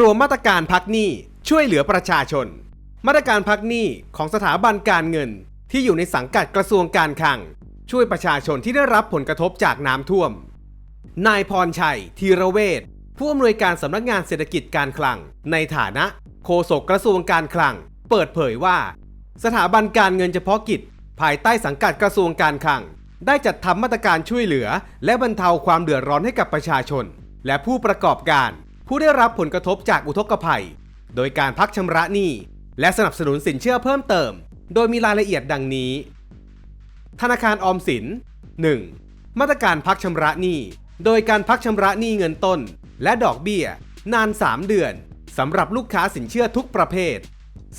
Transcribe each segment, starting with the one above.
รวมมาตรการพักหนี้ช่วยเหลือประชาชน มาตรการพักหนี้ของสถาบันการเงิน ที่อยู่ในสังกัดกระทรวงการคลัง ช่วยประชาชนที่ได้รับผลกระทบจากน้ำท่วม นายพรชัย ธีระเวชผู้อำนวยการสำนักงานเศรษฐกิจการคลัง ในฐานะโฆษกกระทรวงการคลัง เปิดเผยว่า สถาบันการเงินเฉพาะกิจ ภายใต้สังกัดกระทรวงการคลัง ได้จัดทำมาตรการช่วยเหลือ และบรรเทาความเดือดร้อนให้กับประชาชน และผู้ประกอบการ ผู้ได้รับผลกระทบจากอุทกภัย โดยการพักชำระหนี้และสนับสนุนสินเชื่อเพิ่มเติม โดยมีรายละเอียดดังนี้ ธนาคารออมสิน 1. มาตรการพักชำระหนี้ โดยการพักชำระหนี้เงินต้น และดอกเบี้ย นาน 3 เดือนสำหรับลูกค้าสินเชื่อทุกประเภท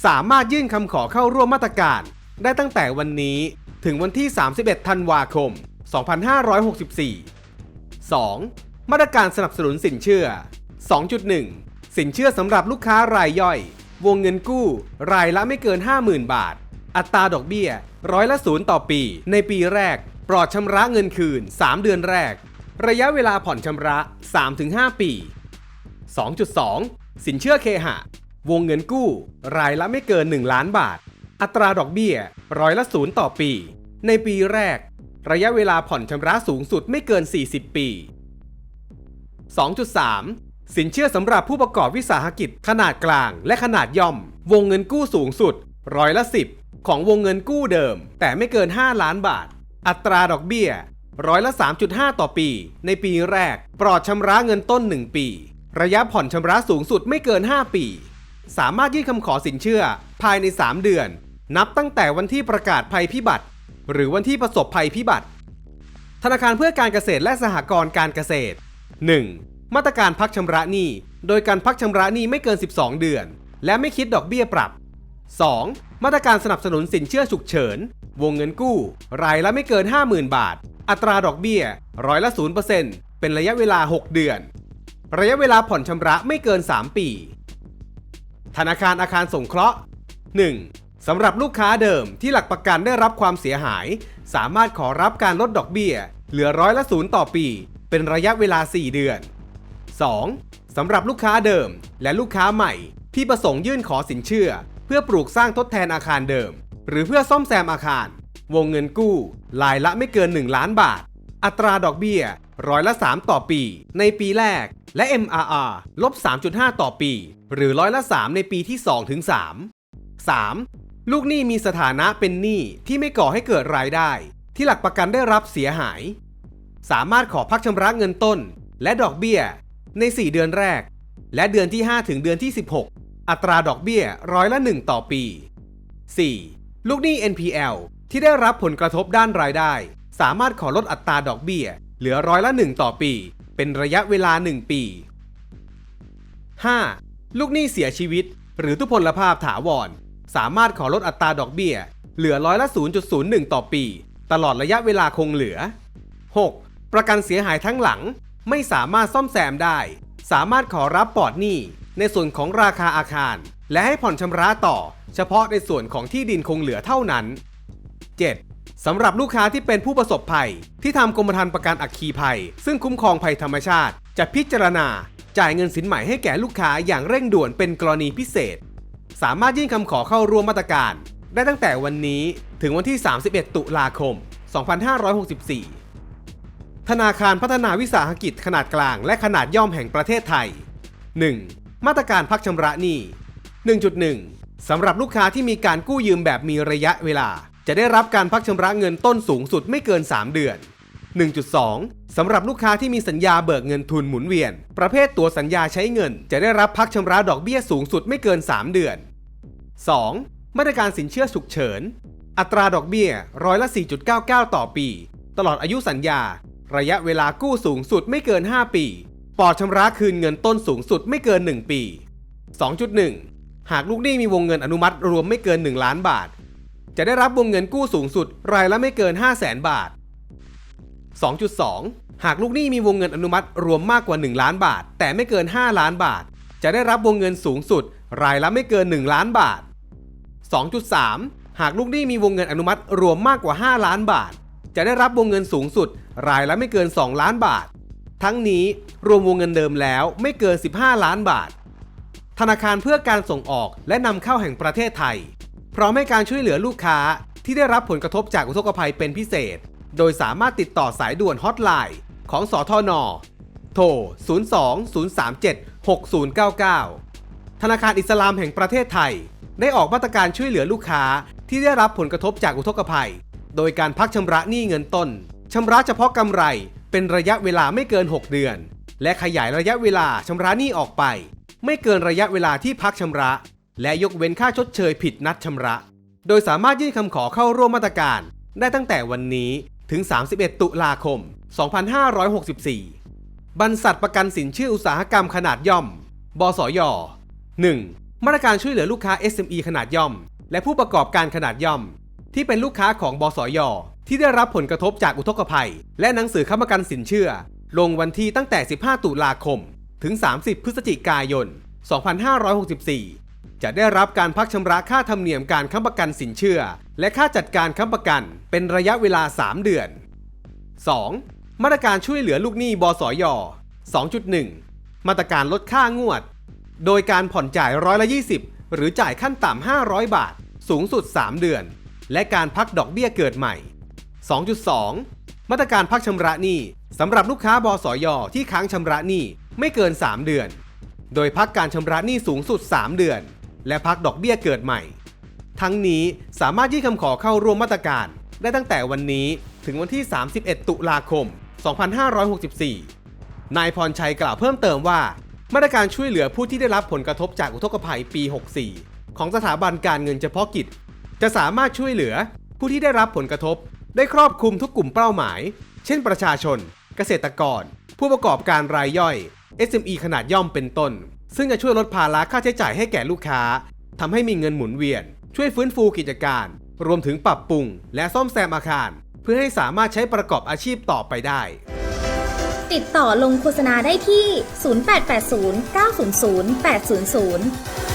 สามารถยื่นคำขอเข้าร่วมมาตรการ ได้ตั้งแต่วันนี้ถึงวันที่ 31 ธันวาคม 2564 2. มาตรการสนับสนุนสินเชื่อ 2.1 สินเชื่อสำหรับลูกค้ารายย่อย วงเงินกู้ รายละไม่เกิน 50,000 บาท อัตราดอกเบี้ย ร้อยละศูนย์ต่อปี ในปีแรก ปลอดชำระเงินคืน 3 เดือนแรก ระยะเวลาผ่อนชำระ 3-5 ปี 2.2 สินเชื่อเคหะ วงเงินกู้ รายละไม่เกิน 1 ล้านบาท อัตราดอกเบี้ย ร้อยละศูนย์ต่อปี ในปีแรก ระยะเวลาผ่อนชำระสูงสุดไม่เกิน 40 ปี 2.3 สินเชื่อสำหรับผู้ประกอบวิสาหกิจขนาดกลางและขนาดย่อม วงเงินกู้สูงสุด ร้อยละ 10 ของวงเงินกู้เดิม แต่ไม่เกิน 5 ล้านบาท อัตราดอกเบี้ย ร้อยละ 3.5 ต่อปี ในปีแรก ปลอดชำระเงินต้น 1 ปี ระยะผ่อนชำระสูงสุดไม่เกิน 5 ปี สามารถยื่นคำขอสินเชื่อ ภายใน 3 เดือน นับตั้งแต่วันที่ประกาศภัยพิบัติ หรือวันที่ประสบภัยพิบัติ ธนาคารเพื่อการเกษตรและสหกรณ์การเกษตร 1. มาตรการพักชำระหนี้ โดยการพักชำระหนี้ไม่เกิน 12 เดือน และไม่คิดดอกเบี้ยปรับ 2. มาตรการสนับสนุนสินเชื่อฉุกเฉิน วงเงินกู้ รายละไม่เกิน 50,000 บาท อัตราดอกเบี้ยร้อยละ0%เป็นระยะเวลา 6 เดือน ระยะเวลาผ่อนชำระไม่เกิน 3 ปี ธนาคารอาคารสงเคราะห์ 1. สำหรับลูกค้าเดิมที่หลักประกันได้รับความเสียหาย สามารถขอรับการลดดอกเบี้ย เหลือร้อยละศูนย์ต่อปี เป็นระยะเวลา 4 เดือน 2. สำหรับลูกค้าเดิม และลูกค้าใหม่ ที่ประสงค์ยื่นขอสินเชื่อ เพื่อปลูกสร้างทดแทนอาคารเดิม หรือเพื่อซ่อมแซมอาคาร วงเงินกู้รายละไม่เกิน 1 ล้านบาท อัตราดอกเบี้ยร้อยละ 3 ต่อปี ในปีแรก และ MRR ลบ 3.5 ต่อปี หรือร้อยละ 3 ในปีที่ 2 ถึง 3 3. ลูกหนี้มีสถานะเป็นหนี้ที่ไม่ก่อให้เกิดรายได้ ที่หลักประกันได้รับเสียหาย สามารถขอพักชำระเงินต้น และดอกเบี้ย ใน 4 เดือนแรก และเดือนที่ 5 ถึงเดือนที่ 16 อัตราดอกเบี้ยร้อยละ 1 ต่อปี 4. ลูกหนี้ NPL ที่ได้รับผลกระทบด้านรายได้ สามารถขอลดอัตราดอกเบี้ย เหลือร้อยละ 1 ต่อปี เป็นระยะเวลา 1 ปี 5. ลูกหนี้เสียชีวิต หรือทุพพลภาพถาวร สามารถขอลดอัตราดอกเบี้ย เหลือร้อยละ 0.01 ต่อปี ตลอดระยะเวลาคงเหลือ 6. ประกันเสียหายทั้งหลัง ไม่สามารถซ่อมแซมได้ สามารถขอรับปลอดหนี้ในส่วนของราคาอาคาร และให้ผ่อนชำระต่อ เฉพาะในส่วนของที่ดินคงเหลือเท่านั้น 7. สำหรับลูกค้าที่เป็นผู้ประสบภัย ที่ทำกรมธรรม์ประกันอัคคีภัย ซึ่งคุ้มครองภัยธรรมชาติ จะพิจารณา จ่ายเงินสินใหม่ให้แก่ลูกค้าอย่างเร่งด่วนเป็นกรณีพิเศษ สามารถยื่นคำขอเข้าร่วมมาตรการ ได้ตั้งแต่วันนี้ถึงวันที่ 31 ตุลาคม 2564 ธนาคารพัฒนาวิสาหกิจขนาดกลางและขนาดย่อมแห่งประเทศไทย 1. มาตรการพักชำระหนี้ 1.1 สำหรับลูกค้าที่มีการกู้ยืมแบบมีระยะเวลา จะได้รับการพักชำระเงินต้นสูงสุดไม่เกิน 3 เดือน 1.2 สำหรับลูกค้าที่มีสัญญาเบิกเงินทุนหมุนเวียน ประเภทตัวสัญญาใช้เงิน จะได้รับพักชำระดอกเบี้ยสูงสุดไม่เกิน 3 เดือน 2. มาตรการสินเชื่อฉุกเฉิน อัตราดอกเบี้ยร้อยละ 4.99 ต่อปี ตลอดอายุสัญญา ระยะเวลากู้สูงสุดไม่เกิน 5 ปี ปอดชำระคืนเงินต้นสูงสุดไม่เกิน 1 ปี 2.1 หากลูกหนี้มีวงเงินอนุมัติรวมไม่เกิน 1 ล้านบาท จะได้รับวงเงินกู้สูงสุดรายละไม่เกิน 5 0 0แสนบาท 2.2 หากลูกหนี้มีวงเงินอนุมัติรวมมากกว่า 1 ล้านบาท แต่ไม่เกิน 5 ล้านบาท จะได้รับวงเงินสูงสุด รายละไม่เกิน 1 ล้านบาท 2.3 หากลูกหนี้มีวงเงินอนุมัติรวมมากกว่า 5 ล้านบาท จะได้รับวงเงินสูงสุด รายละไม่เกิน 2 ล้านบาท ทั้งนี้รวมวงเงินเดิมแล้วไม่เกิน 15 ล้านบาท ธนาคารเพื่อการส่งออกและนำเข้าแห่งประเทศไทย พร้อมให้การช่วยเหลือลูกค้าที่ได้รับผลกระทบจากอุทกภัยเป็นพิเศษ โดยสามารถติดต่อสายด่วนฮอตไลน์ของสทนโทร 02-037-6099 ธนาคารอิสลามแห่งประเทศไทย ได้ออกมาตรการช่วยเหลือลูกค้าที่ได้รับผลกระทบจากอุทกภัย โดยการพักชำระหนี้เงินต้น ชำระเฉพาะกำไร เป็นระยะเวลาไม่เกิน 6 เดือน และขยายระยะเวลาชำระหนี้ออกไป ไม่เกินระยะเวลาที่พักชำระ และยกเว้นค่าชดเชยผิดนัดชำระ โดยสามารถยื่นคำขอเข้าร่วมมาตรการ ได้ตั้งแต่วันนี้ถึง 31 ตุลาคม 2564 บรรษัทประกันสินเชื่ออุตสาหกรรมขนาดย่อม บสย 1. มาตรการช่วยเหลือลูกค้า SME ขนาดย่อม และผู้ประกอบการขนาดย่อม ที่เป็นลูกค้าของบสย ที่ได้รับผลกระทบจากอุทกภัย และหนังสือค้ำประกันสินเชื่อ ลงวันที่ตั้งแต่ 15 ตุลาคม ถึง 30 พฤศจิกายน 2564 จะได้รับการพักชำระค่าธรรมเนียมการค้ำประกันสินเชื่อ และค่าจัดการค้ำประกันเป็นระยะเวลา 3 เดือน 2. มาตรการช่วยเหลือลูกหนี้บสย 2.1 มาตรการลดค่างวด โดยการผ่อนจ่ายร้อยละ 20 หรือจ่ายขั้นต่ำ500 บาท สูงสุด 3 เดือน และการพักดอกเบี้ยเกิดใหม่ 2.2 มาตรการพักชำระหนี้สำหรับลูกค้าบสยที่ค้างชำระหนี้ไม่เกิน 3 เดือน โดยพักการชำระหนี้สูงสุด 3 เดือน และพักดอกเบี้ยเกิดใหม่ ทั้งนี้สามารถยื่นคำขอเข้าร่วมมาตรการ ได้ตั้งแต่วันนี้ถึงวันที่ 31 ตุลาคม 2564 นายพรชัยกล่าวเพิ่มเติมว่า มาตรการช่วยเหลือผู้ที่ได้รับผลกระทบจากอุทกภัยปี 64 ของสถาบันการเงินเฉพาะกิจ จะสามารถช่วยเหลือผู้ที่ได้รับผลกระทบ ได้ครอบคลุมทุกกลุ่มเป้าหมาย เช่นประชาชน เกษตรกร ผู้ประกอบการรายย่อย SME ขนาดย่อมเป็นต้น ซึ่งจะช่วยลดภาระค่าใช้จ่ายให้แก่ลูกค้าทำให้มีเงินหมุนเวียน ช่วยฟื้นฟูกิจการ รวมถึงปรับปรุง และซ่อมแซมอาคาร เพื่อให้สามารถใช้ประกอบอาชีพต่อไปได้ ติดต่อลงโฆษณาได้ที่ 0880 900 800